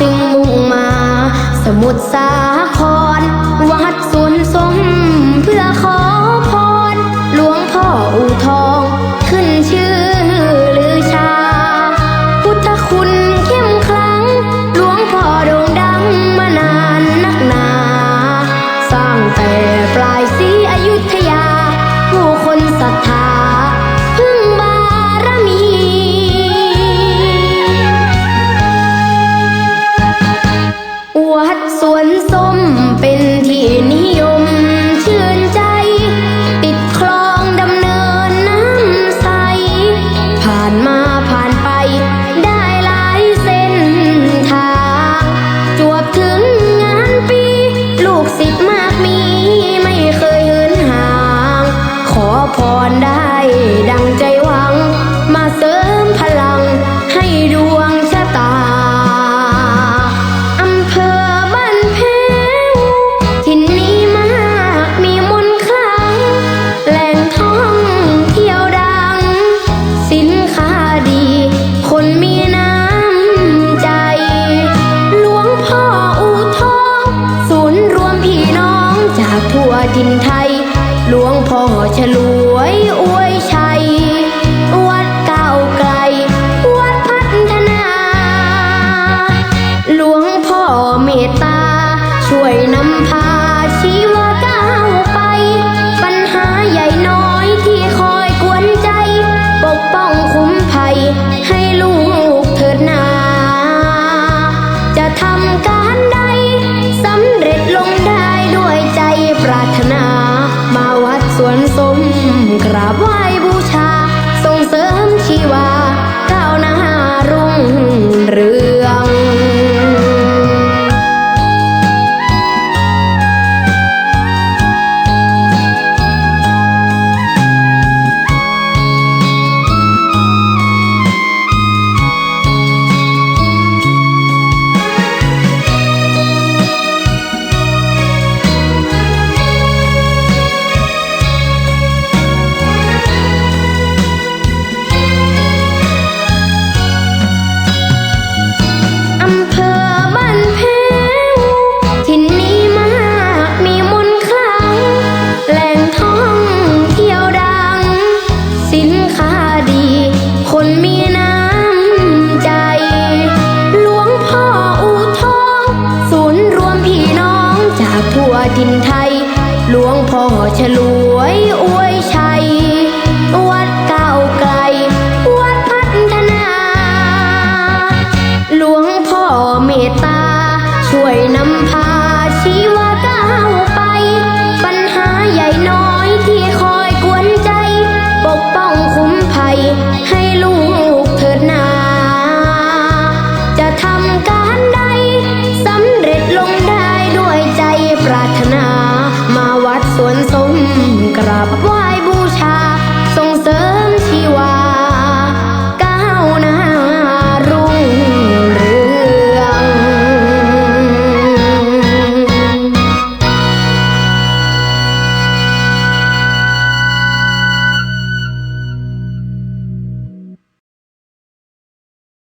จึงมุ่งมา สมุทรสา สวนส้มเป็น ทั่วดินไทย หลวงพ่อฉลวยอวยชา วนสมกราบไหว้บูชา ส่งเสริมชีวาก้าวหน้ารุ่งเรือง ทั่วดินไทย หลวงพ่อฉลวยอวย